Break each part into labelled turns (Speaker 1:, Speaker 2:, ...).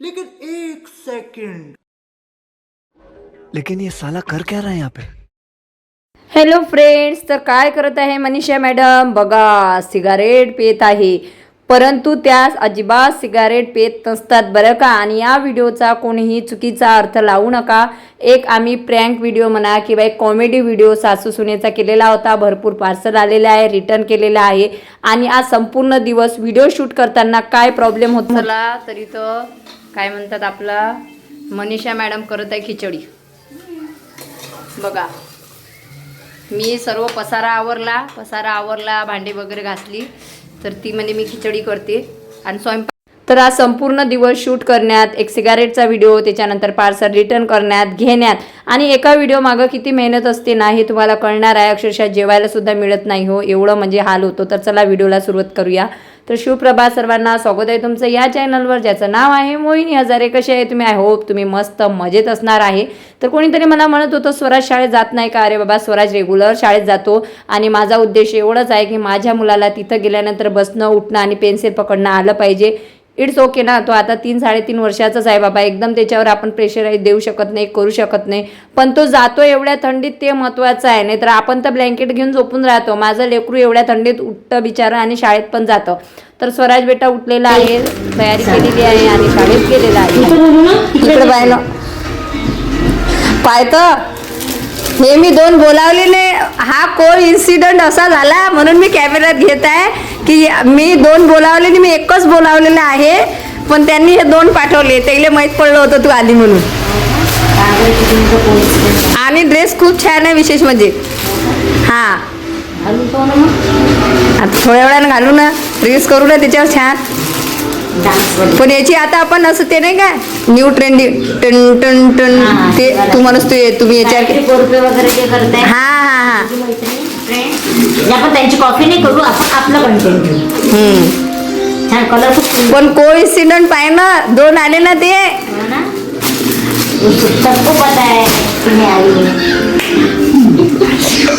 Speaker 1: लेकिन एक सेकंड।
Speaker 2: लेकिन ये साला कर क्या रहा है यहाँ पे?
Speaker 3: हॅलो फ्रेंड्स तर काय करत आहे मनीषा मॅडम बघा सिगारेट पित आहे. परंतु त्यास अजिबात सिगारेट पित नसतात बरं का? आणि या व्हिडिओचा कोणीही चुकीचा अर्थ लावू नका. एक आम्ही प्रँक व्हिडिओ म्हणा किंवा एक कॉमेडी व्हिडिओ सासू सुनेचा केलेला होता भरपूर पार्सल आलेला आहे रिटर्न केलेला आहे. आणि आज संपूर्ण दिवस व्हिडिओ शूट करताना काय प्रॉब्लेम होत? चला तरी तर काय म्हणतात आपला मनीषा मॅडम करत आहे खिचडी. बघा मी सर्व पसारा आवरला पसारा आवरला भांडे वगैरे घासली तर ती म्हणजे मी खिचडी करते. आणि स्वयंपाक तर आज संपूर्ण दिवस शूट करण्यात एक सिगारेटचा व्हिडिओ त्याच्यानंतर पार्सल रिटर्न करण्यात घेण्यात आणि एका व्हिडिओ मागं किती मेहनत असते ना हे तुम्हाला कळणार आहे. अक्षरशः जेवायला सुद्धा मिळत नाही हो. एवढं म्हणजे हाल होतो. तर चला व्हिडिओला सुरुवात करूया. तर शिवप्रभा सर्वांना स्वागत आहे तुमचं या चॅनलवर ज्याचं नाव आहे मोहिनी हजारे. कसे आहे तुम्ही? आय होप तुम्ही मस्त मजेत असणार आहे. तर कोणीतरी मला म्हणत होतं स्वराज शाळेत जात नाही का? अरे बाबा स्वराज रेग्युलर शाळेत जातो आणि माझा उद्देश एवढाच आहे की माझ्या मुलाला तिथं गेल्यानंतर बसणं उठणं आणि पेन्सिल पकडणं आलं पाहिजे. इट्स ओके ना. तो आता तीन साडेतीन वर्षाचाच आहे बाबा. एकदम त्याच्यावर आपण प्रेशराईज देऊ शकत नाही करू शकत नाही. पण तो जातो एवढ्या थंडीत ते महत्त्वाचं आहे. नाही तर आपण तर ब्लँकेट घेऊन झोपून राहतो. माझं लेकरू एवढ्या थंडीत उठतं बिचारं आणि शाळेत पण जातं. तर स्वराज बेटा उठलेला आहे. तयारी केलेली आहे आणि शाळेत गेलेला आहे. इकडे पाहिलं पाहतं हे मी दोन बोलावलेले. हा को इन्सिडेंट असा झाला. म्हणून मी कॅमेऱ्यात घेत आहे. की मी दोन बोलावलेले मी एकच बोलावलेलं आहे पण त्यांनी हे दोन पाठवले. त्याला माहीत पडलं होतं तू आली म्हणून. आणि ड्रेस खूप छान आहे विशेष म्हणजे. हां. आता थोड्या वेळानं घालू ना. रील्स करू ना त्याच्यावर छान. पण याची आता आपण असं ते नाही का न्यू ट्रेंडी टन टन टन ते तू म्हणस ते तुम्ही याच्यावर हा हा हा.
Speaker 4: माझी मैत्रीण फ्रेंड जे आपण त्यांची कॉफी नाही करू आपण आपलं कंटेंट घेऊ
Speaker 3: हम्म.
Speaker 4: छान कलर खूप सुंदर.
Speaker 3: पण कोइन्सिडंट पाय ना दोन आले ना ते.
Speaker 4: हो ना? सबको पता है तुम्ही आई.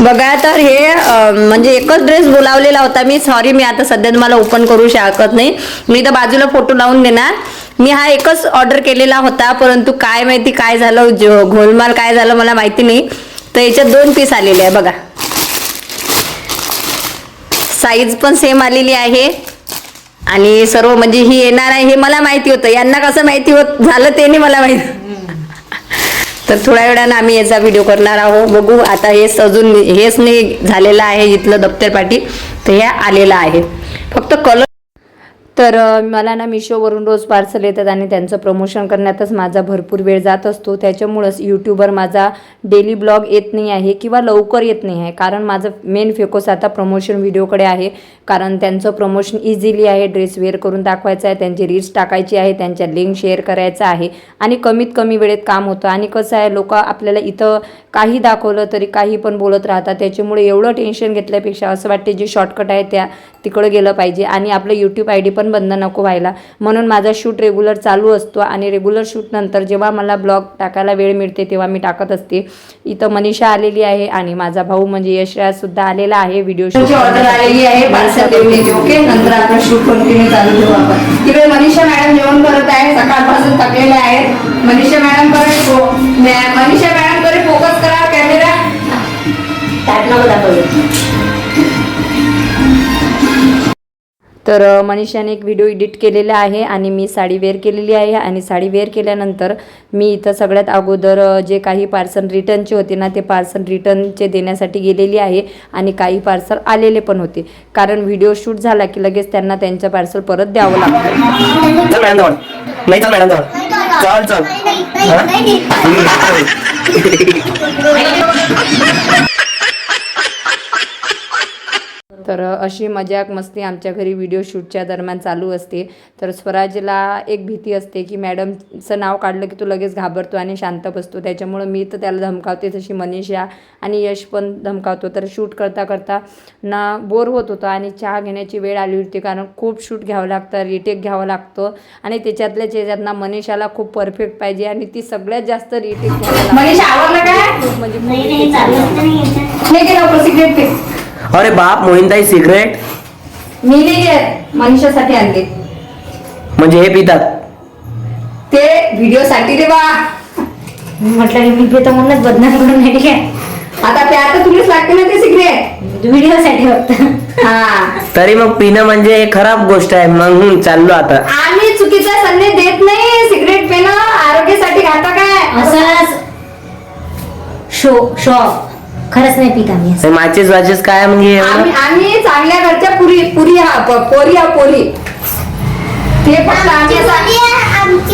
Speaker 3: बघा तर हे अं, म्हणजे एकच ड्रेस बोलावलेला होता मी. सॉरी मी आता सध्या तुम्हाला ओपन करू शकत नाही. मी तर बाजूला फोटो लावून देणार. मी हा एकच ऑर्डर केलेला होता परंतु काय माहिती काय झालं जो- घोलमाल काय झालं मला माहिती नाही. तर याच्यात दोन पीस आलेले आहे बघा. साईज पण सेम आलेली आहे. आणि सर्व म्हणजे ही येणार आहे हे मला माहिती होतं. यांना कसं माहिती होत झालं ते नाही मला माहिती. तर थोड्या वेळानं आम्ही याचा व्हिडिओ करणार आहोत. बघू आता हेच अजून हेच नाही झालेलं आहे इथलं दप्तर पाठी. तर हे आलेलं आहे. फक्त कलर तर मला ना मिशोवरून रोज पार्सल येतात आणि त्यांचं प्रमोशन करण्यातच माझा भरपूर वेळ जात असतो. त्याच्यामुळंच यूट्यूबवर माझा डेली ब्लॉग येत नाही आहे किंवा लवकर येत नाही आहे. कारण माझं मेन फोकस आता प्रमोशन व्हिडिओकडे आहे. कारण त्यांचं प्रमोशन इझिली आहे. ड्रेस वेअर करून दाखवायचं आहे. त्यांची रील्स टाकायची आहे. त्यांच्या लिंक शेअर करायचं आहे. आणि कमीत कमी वेळेत काम होतं. आणि कसं आहे लोक आपल्याला इथं काही दाखवलं तरी काही पण बोलत राहतात. त्याच्यामुळे एवढं टेन्शन घेतल्यापेक्षा असं वाटते जे शॉर्टकट आहे त्या तिकडं गेलं पाहिजे. आणि आपलं यूट्यूब आय डी पण बंद नको व्हायला. म्हणून माझा शूट रेग्युलर चालू असतो आणि रेग्युलर शूटनंतर जेव्हा मला ब्लॉग टाकायला वेळ मिळते तेव्हा मी टाकत असते. इथं मनीषा आलेली आहे आणि माझा भाऊ म्हणजे यशराज सुद्धा आलेला आहे. व्हिडिओ शूट ऑर्डर आलेली आहे. पार्सल देऊन येते ओके नंतर आपण शूट कंटिन्यू चालू ठेवू आपण. तिकडे मनीषा मॅडम जेवण करत आहे. सकाळपासून थकलेले आहेत. मनीषा मॅडमकडे मनीषा मॅडमकडे फोकस करा कॅमेरा
Speaker 4: नको
Speaker 3: तर मनीषाने एक व्हिडिओ एडिट केलेला आहे आणि मी साडी वेअर केलेली आहे आणि साडी वेअर केल्यानंतर मी इथं सगळ्यात अगोदर जे काही पार्सल रिटर्नचे होते ना ते पार्सल रिटर्नचे देण्यासाठी गेलेली आहे आणि काही पार्सल आलेले पण होते. कारण व्हिडिओ शूट झाला की लगेच त्यांना त्यांचं पार्सल परत द्यावं लागतं.
Speaker 5: नाही मॅडम चल चल.
Speaker 3: तर अशी मजाक मस्ती आमच्या घरी व्हिडिओ शूटच्या दरम्यान चालू असते. तर स्वराजला एक भीती असते की मॅडमचं नाव काढलं की तो लगेच घाबरतो आणि शांत बसतो. त्याच्यामुळं मी तर त्याला धमकावते तशी मनीषा आणि यश पण धमकावतो. तर शूट करता करता ना बोर होत होतं आणि चहा घेण्याची वेळ आली होती कारण खूप शूट घ्यावं लागतं रिटेक घ्यावं लागतं. आणि त्याच्यातल्या त्याच्यात ना मनीषाला खूप परफेक्ट पाहिजे आणि ती सगळ्यात जास्त रिटेक घ्यावं खूप म्हणजे हे
Speaker 5: अरे बाप मोहिनताई सिगरेट?
Speaker 3: मी नाही घेत मनीषासाठी आणले.
Speaker 5: म्हणजे हे पितात.
Speaker 3: ते व्हिडिओ साठी रे बा.
Speaker 4: मी म्हटलं की मी पितो म्हणूनच बदनाम करून नाही काय
Speaker 3: आता ते आता तुलाच लागते ना ते सिगरेट?
Speaker 4: व्हिडिओसाठी फक्त.
Speaker 3: हा.
Speaker 5: तरी मग पिणं म्हणजे खराब गोष्ट आहे मग हं, चाललो आता.
Speaker 3: आम्ही चुकीचा संदेश देत नाही सिगरेट पिणं आरोग्यासाठी घातक आहे.
Speaker 4: असं शो शो. खरंच नाही पित आम्ही असं.
Speaker 5: हे माचीस वाचीस काय हे? एवढं?
Speaker 3: आम्ही आम्ही चांगल्या घरच्या पुरी पुरी हा प- पोरी हा पोरी. ते फक्त आम्ही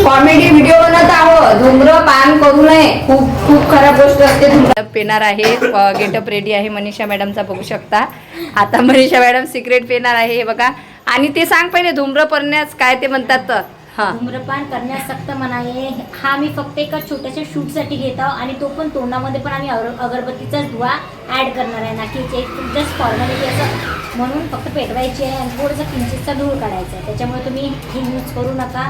Speaker 3: कॉमेडी व्हिडिओ बनवत आहोत. धूम्रपान करू नये. खूप खूप खराब गोष्ट असते धूम्र पेणार आहे. गेटअप रेडी आहे मनीषा मॅडमचा बघू शकता. आता मनीषा मॅडम सिगरेट पेणार आहे हे बघा. आणि ते सांग पहिले धूम्र करण्यास काय ते म्हणतात? तर हा.
Speaker 4: धूम्रपान करण्यास सक्त मनाई हा मी फक्त एका छोट्याशा शूटसाठी घेत आहो आणि तो पण तोंडामध्ये पण आम्ही अगर- अगरबत्तीचाच धुवा ऍड करणार आहे. ना की जस्ट फॉर्मॅलिटी असं म्हणून फक्त पेटवायची आहे आणि थोडंसं किंचितचा धूळ काढायचा आहे. त्याच्यामुळे तुम्ही हे यूज करू नका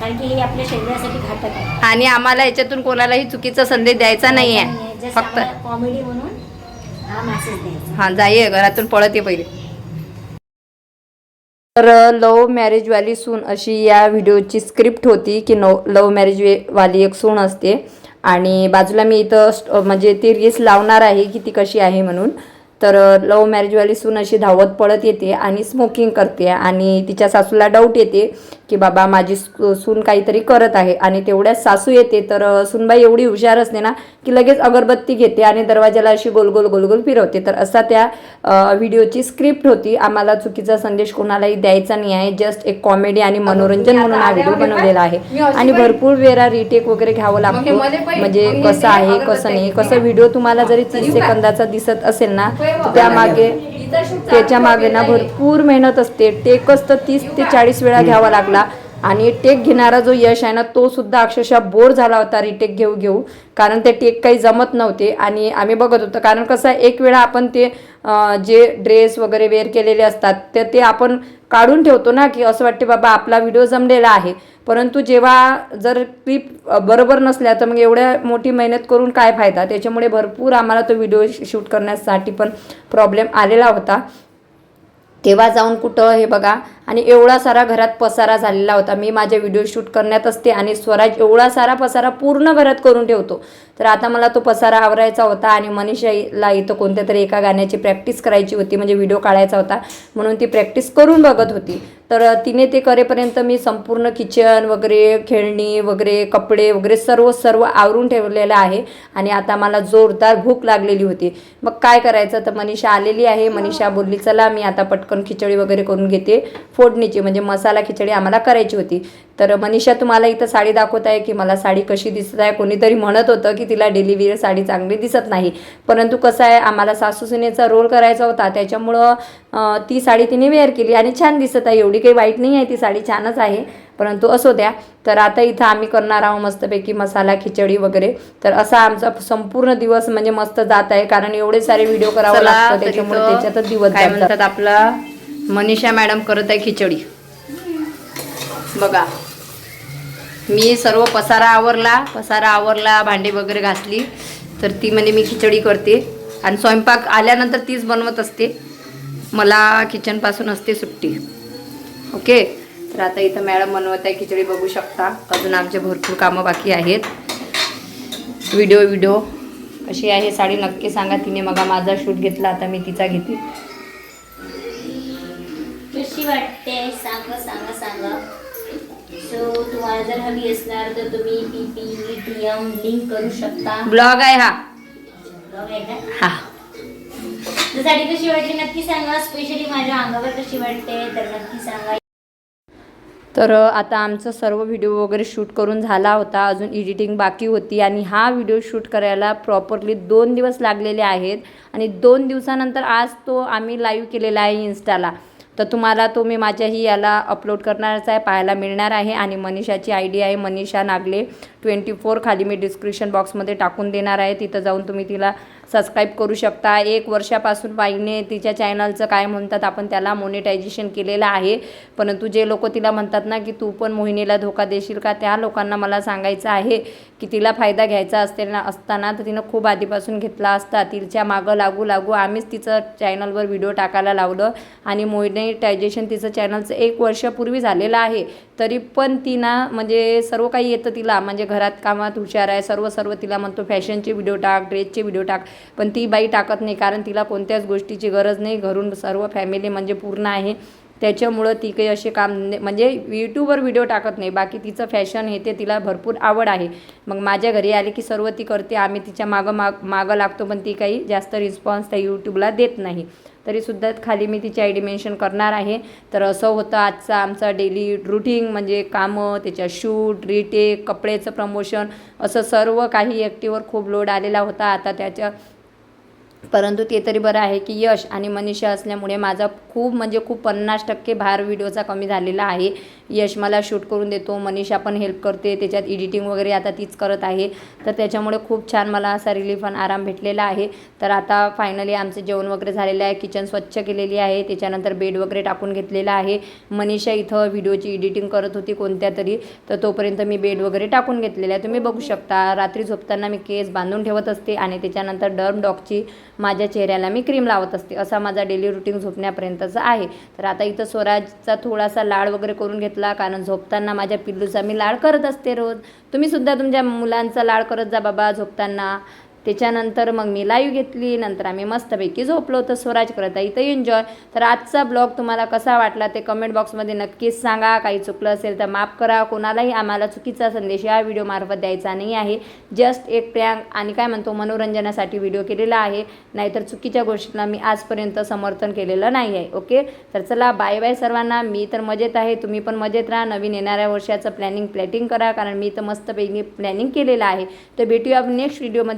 Speaker 4: कारण की हे आपल्या शरीरासाठी घातक आहे.
Speaker 3: आणि आम्हाला याच्यातून कोणालाही चुकीचा संदेश द्यायचा नाहीये. फक्त
Speaker 4: कॉमेडी म्हणून हा मेसेज द्यायचा
Speaker 3: हा जाई घरातून पळत ये पहिले. तर लव्ह मॅरेजवाली सून अशी या व्हिडिओची स्क्रिप्ट होती की नो लव्ह मॅरेज वाली एक सून असते. आणि बाजूला मी इथं म्हणजे ती रील्स लावणार आहे की ती कशी आहे म्हणून. तर लव्ह मॅरेजवाली सून अशी धावत पळत येते आणि स्मोकिंग करते आणि तिच्या सासूला डाऊट येते की बाबा माझी सून काहीतरी करत आहे आणि तेवढ्याच सासू येते. तर सूनबाई एवढी हुशार असते ना की लगेच अगरबत्ती घेते आणि दरवाजाला अशी गोल गोल गोल गोल फिरवते. तर असा त्या व्हिडिओची स्क्रिप्ट होती. आम्हाला चुकीचा संदेश कोणालाही द्यायचा नाही आहे. जस्ट एक कॉमेडी आणि मनोरंजन म्हणून हा व्हिडिओ बनवलेला आहे. आणि भरपूर वेळा रिटेक वगैरे घ्यावं लागतो. म्हणजे कसं आहे कसं नाही कसं व्हिडिओ तुम्हाला जरी तीस सेकंदाचा दिसत असेल ना त्यामागे त्याच्यामागे ना भरपूर मेहनत असते. टेकच तर तीस ते चाळीस वेळा घ्यावा लागला. आणि टेक घेणारा जो यश आहे ना तो सुद्धा अक्षरशः बोर झाला होता रिटेक घेऊ घेऊ. कारण ते टेक काही जमत नव्हते. आणि आम्ही बघत होतो. कारण कसं एक वेळा आपण ते जे ड्रेस वगैरे वेअर केलेले असतात ते ते आपण काढून ठेवतो ना की असं वाटते बाबा आपला व्हिडिओ जमलेला आहे. परंतु जेव्हा जर क्लिप बरोबर नसल्या तर मग एवढ्या मोठी मेहनत करून काय फायदा? त्याच्यामुळे भरपूर आम्हाला तो व्हिडिओ शूट करण्यासाठी पण प्रॉब्लेम आलेला होता. तेव्हा जाऊन कुठं हे बघा आणि एवढा सारा घरात पसारा झालेला होता. मी माझे व्हिडिओ शूट करण्यात असते आणि स्वराज एवढा सारा पसारा पूर्ण घरात करून ठेवतो. तर आता मला तो पसारा आवरायचा होता आणि मनीषाला इथं कोणत्या तरी एका गाण्याची प्रॅक्टिस करायची होती म्हणजे व्हिडिओ काढायचा होता म्हणून ती प्रॅक्टिस करून बघत होती. तर तिने ते करेपर्यंत मी संपूर्ण किचन वगैरे खेळणी वगैरे कपडे वगैरे सर्व सर्व आवरून ठेवलेलं आहे आणि आता मला जोरदार भूक लागलेली होती. मग काय करायचं? तर मनीषा आलेली आहे. मनीषा बोलली चला मी आता पटकन खिचडी वगैरे करून घेते. फोडणीची म्हणजे मसाला खिचडी आम्हाला करायची होती. तर मनीषा तुम्हाला इथं साडी दाखवत आहे की मला साडी कशी दिसत आहे. कोणीतरी म्हणत होतं की तिला डेली वेअर साडी चांगली दिसत नाही. परंतु कसं आहे आम्हाला सासू सुनेचा रोल करायचा होता. त्याच्यामुळं ती साडी तिने वेअर केली आणि छान दिसत आहे. एवढी काही वाईट नाही आहे ती साडी छानच आहे. परंतु असो द्या. तर आता इथं आम्ही करणार आहोत मस्तपैकी मसाला खिचडी वगैरे. तर असा आमचा संपूर्ण दिवस म्हणजे मस्त जात आहे. कारण एवढे सारे व्हिडिओ करावं लागतं. त्याच्यामुळे त्याच्यातच दिवस
Speaker 2: आपला? मनीषा मॅडम करत आहे खिचडी. बघा. मी सर्व पसारा आवरला पसारा आवरला भांडी वगैरे घासली तर ती म्हणजे मी खिचडी करते. आणि स्वयंपाक आल्यानंतर तीच बनवत असते. मला किचनपासून असते सुट्टी. ओके? तर आता इथं मॅडम बनवत आहे खिचडी बघू शकता. अजून आमचे भरपूर कामं बाकी आहेत. व्हिडिओ व्हिडिओ कशी आहे साडी? नक्की सांगा. तिने मग माझा शूट घेतला आता मी तिचा घेते.
Speaker 4: कशी वाटते. सांगा सांगा सांगा. सो तुम्हाला जर हवी असणार तर तुम्ही P P T M link करू शकता.
Speaker 2: ब्लॉग आहे हा.
Speaker 4: Blog आहे का?
Speaker 2: हा.
Speaker 4: साडी कशी वाटली? नक्की सांगा. स्पेशली माझ्या अंगावर कशी वाटते तर नक्की सांगा.
Speaker 3: तर आता आमचं सर्व व्हिडिओ वगैरे शूट करून झाला होता. अजून एडिटिंग बाकी होती आणि हा व्हिडिओ शूट करायला प्रॉपरली दोन दिवस लागलेले आहेत. आणि दोन दिवसानंतर आज तो आम्ही लाईव्ह केलेला आहे इन्स्टाला तर तुम्हाला तो मी माझ्याही याला अपलोड करणारच आहे पाहायला मिळणार आहे. आणि मनीषाची आय डी आहे मनीषा नागले ट्वेंटी फोर खाली मी डिस्क्रिप्शन बॉक्समध्ये टाकून देणार आहे. तिथं जाऊन तुम्ही तिला सबस्क्राईब करू शकता. एक वर्षापासून बाईने तिच्या चॅनलचं काय म्हणतात आपण त्याला मोनिटायझेशन केलेलं आहे. परंतु जे लोक तिला म्हणतात ना की तू पण मोहिनीला धोका देशील का? त्या लोकांना मला सांगायचं आहे की तिला फायदा घ्यायचा असताना ना असताना तर तिनं खूप आधीपासून घेतला असता. तिच्या मागं लागू लागू आम्हीच तिचं चॅनलवर व्हिडिओ टाकायला लावलं आणि मोनिटायझेशन तिचं चॅनलचं एक वर्षापूर्वी झालेलं आहे. तरी पण ती ना म्हणजे सर्व काही येतं तिला. म्हणजे घरात कामात हुशार आहे. सर्व सर्व तिला म्हणतो फॅशनचे व्हिडिओ टाक ड्रेसचे व्हिडिओ टाक. पण ती बाई टाकत नाही कारण तिला कोणत्याच गोष्टीची गरज नाही. घरून सर्व फॅमिली म्हणजे पूर्ण आहे. त्याच्यामुळं ती काही असे काम नाही- म्हणजे यूट्यूबवर व्हिडिओ टाकत नाही. बाकी तिचं फॅशन हे ते तिला भरपूर आवड आहे. मग माझ्या घरी आले की सर्व ती करते. आम्ही तिच्या मागं माग मागं लागतो पण ती काही जास्त रिस्पॉन्स त्या यूट्यूबला देत नाही. तरीसुद्धा खाली मी तिची आय डी मेन्शन करणार आहे. तर असं होतं आजचा आमचा डेली रुटीन म्हणजे कामं त्याच्या शूट रिटेक कपड्याचं प्रमोशन असं सर्व काही ॲक्टिवर खूप लोड आलेला होता. आता त्याच्या परंतु ते तरी बरं आहे की यश आणि मनीषा असल्यामुळे माझा खूप म्हणजे खूप पन्नास टक्के भार व्हिडिओचा कमी झालेला आहे. यश मला शूट करून देतो मनीषा पण हेल्प करते त्याच्यात एडिटिंग वगैरे आता तीच करत आहे. तर त्याच्यामुळे खूप छान मला असा रिलीफ आणि आराम भेटलेला आहे. तर आता फायनली आमचं जेवण वगैरे झालेलं आहे किचन स्वच्छ केलेली आहे त्याच्यानंतर बेड वगैरे टाकून घेतलेला आहे. मनीषा इथं व्हिडिओची एडिटिंग करत होती कोणत्या तरी तर तोपर्यंत मी बेड वगैरे टाकून घेतलेला आहे. तुम्ही बघू शकता रात्री झोपताना मी केस बांधून ठेवत असते आणि त्याच्यानंतर डर्म डॉगची माझ्या चेहऱ्याला मी क्रीम लावत असते. असा माझा डेली रुटीन झोपण्यापर्यंतचा आहे. तर आता इथं स्वराजचा थोडासा लाड वगैरे करून घेत घेतला कारण झोपताना माझ्या पिल्लूचा मी लाड करत असते रोज. तुम्ही सुद्धा तुमच्या मुलांचा लाड करत जा बाबा झोपताना. त्याच्यानंतर मग मी लाईव्ह घेतली नंतर आम्ही मस्तपैकी झोपलो तर स्वराज करता इथं एन्जॉय तर आजचा ब्लॉग तुम्हाला कसा वाटला ते कमेंट बॉक्समध्ये नक्कीच सांगा. काही चुकलं असेल तर माफ करा. कोणालाही आम्हाला चुकीचा संदेश या व्हिडिओमार्फत द्यायचा नाही आहे. जस्ट एक प्रँक आणि काय म्हणतो मनोरंजनासाठी व्हिडिओ केलेला आहे. नाहीतर चुकीच्या गोष्टीला मी आजपर्यंत समर्थन केलेलं नाही आहे. ओके तर चला बाय बाय सर्वांना. मी तर मजेत आहे. तुम्ही पण मजेत राहा. नवीन येणाऱ्या वर्षाचं प्लॅनिंग प्लॅटिंग करा. कारण मी तर मस्तपैकी प्लॅनिंग केलेलं आहे. तर भेटूया नेक्स्ट व्हिडिओमध्ये